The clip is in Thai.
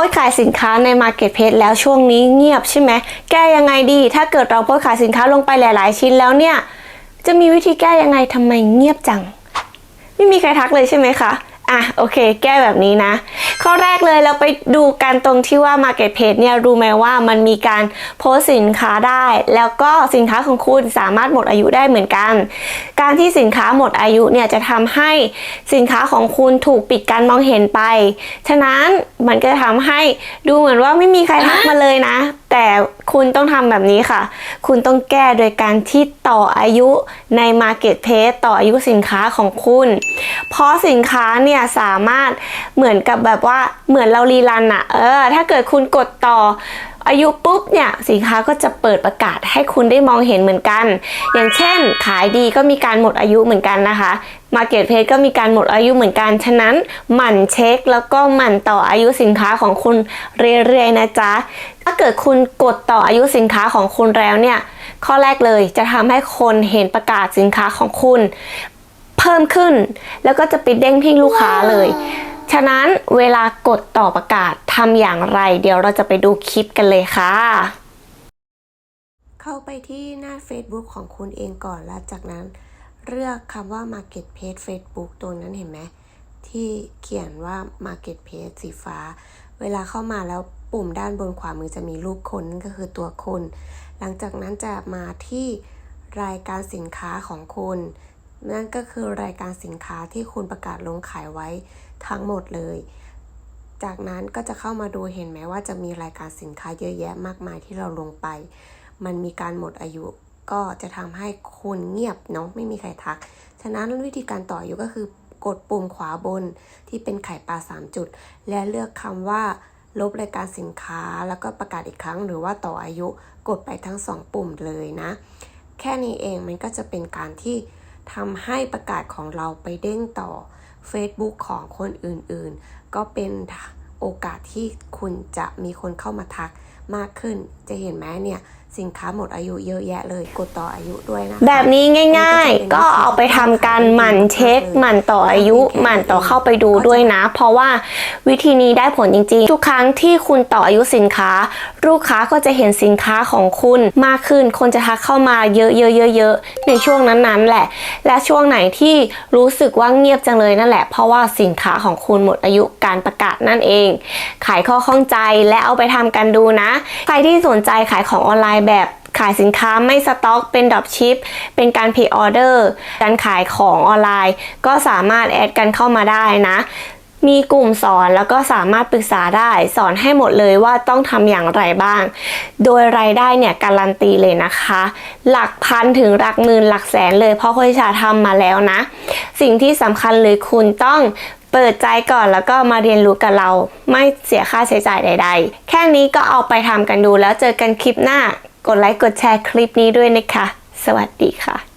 สต์ขายสินค้าใน Marketplace แล้วช่วงนี้เงียบใช่ไหมแก้ยังไงดี ถ้าเกิดเราโพสต์ขายสินค้าลงไปหลาย ๆ ชิ้นแล้วเนี่ย จะมีวิธีแก้ยังไงทำไมเงียบจัง ไม่มีใครทักเลยใช่ไหมคะอะโอเค แก้แบบนี้นะ ข้อแรกเลยเราไปดูกันตรงที่ว่า Marketplace เนี่ยรู้ไหมว่ามันมีการโพสสินค้าได้ แล้วก็สินค้าของคุณสามารถหมดอายุได้เหมือนกัน การที่สินค้าหมดอายุเนี่ยจะทำให้สินค้าของคุณถูกปิดการมองเห็นไป ฉะนั้นมันก็จะทำให้ดูเหมือนว่าไม่มีใครทักมาเลยนะ แต่คุณต้องทำแบบนี้ค่ะ คุณต้องแก้โดยการที่ต่ออายุใน Marketplace ต่ออายุสินค้าของคุณ เพราะสินค้าเนี่ยสามารถเหมือนกับแบบว่าเหมือนเรารีรันอะเออ ถ้าเกิดคุณกดต่อ อายุปุ๊บเนี่ยสินค้าก็จะเปิดประกาศให้คุณได้มองเห็นเหมือนกัน อย่างเช่น ขายดีก็มีการหมดอายุเหมือนกันนะคะ Marketplace ก็มีการหมดอายุเหมือนกัน ฉะนั้นหมั่นเช็คแล้วก็หมั่นต่ออายุสินค้าของคุณเรื่อยๆนะจ๊ะ ถ้าเกิดคุณกดต่ออายุสินค้าของคุณแล้วเนี่ย ข้อแรกเลยจะทำให้คนเห็นประกาศสินค้าของคุณ เพิ่มขึ้น แล้วก็จะไปเด้งที่ลูกค้าเลย ฉะนั้นเวลากดต่อประกาศ ทำอย่างไร เดี๋ยวเราจะไปดูคลิปกันเลยค่ะ เข้าไปที่หน้า Facebook ของคุณเองก่อนแล้วจากนั้นเลือกคำว่า Marketplace Facebook ตัวนั้นเห็นไหมที่เขียนว่า Marketplace สีฟ้า เวลาเข้ามาแล้วปุ่มด้านบนขวามือจะมีรูปคนนั่นก็คือตัวคน หลังจากนั้นจะมาที่รายการสินค้าของคุณนั่นก็คือรายการสินค้าที่คุณประกาศลงขายไว้ทั้งหมดเลย จากนั้นก็จะเข้ามาดูเห็นไหมว่าจะมีรายการสินค้าเยอะแยะมากมายที่เราลงไป มันมีการหมดอายุ ก็จะทำให้คุณเงียบเนาะไม่มีใครทัก ฉะนั้นวิธีการต่ออายุก็คือกดปุ่มขวาบนที่เป็นไข่ปลา 3 จุด และเลือกคำว่าลบรายการสินค้าแล้วก็ประกาศอีกครั้ง หรือว่าต่ออายุกดไปทั้ง 2 ปุ่มเลยนะ แค่นี้เองมันก็จะเป็นการที่ ทำให้ประกาศของเราไปเด้งต่อ Facebook ของคนอื่นๆ ก็เป็นโอกาสที่คุณจะมีคนเข้ามาทัก มากขึ้น จะเห็นไหมเนี่ยสินค้าหมดอายุเยอะแยะเลยกดต่ออายุด้วยนะคะแบบนี้ง่าย ๆ ก็เอาไปทำการหมั่นเช็ค หมั่นต่ออายุหมั่นต่อเข้าไปดูด้วยนะ เพราะว่าวิธีนี้ได้ผลจริงๆ ทุกครั้งที่คุณต่ออายุสินค้า ลูกค้าก็จะเห็นสินค้าของคุณมากขึ้น คนจะทักเข้ามาเยอะๆๆๆในช่วงนั้นๆแหละ และช่วงไหนที่รู้สึกว่าเงียบจังเลยนั่นแหละ เพราะว่าสินค้าของคุณหมดอายุการประกาศนั่นเอง ขายข้อข้องใจและเอาไปทำกันดูนะใครที่สนใจขายของออนไลน์แบบขายสินค้าไม่สต็อกเป็นดรอปชิป เป็นการพรีออเดอร์การขายของออนไลน์ ก็สามารถแอดกันเข้ามาได้นะ มีกลุ่มสอนแล้วก็สามารถปรึกษาได้ สอนให้หมดเลยว่าต้องทำอย่างไรบ้าง โดยรายได้เนี่ยการันตีเลยนะคะ หลักพันถึงหลักหมื่นหลักแสนเลยเพราะคุณชาทำมาแล้วนะ สิ่งที่สำคัญเลยคุณต้อง เปิดใจก่อนแล้วก็มาเรียนรู้กับเรา ไม่เสียค่าใช้จ่ายใด ๆ แค่นี้ก็เอาไปทำกันดูแล้วเจอกันคลิปหน้ากดไลค์กดแชร์คลิปนี้ด้วยนะคะ สวัสดีค่ะ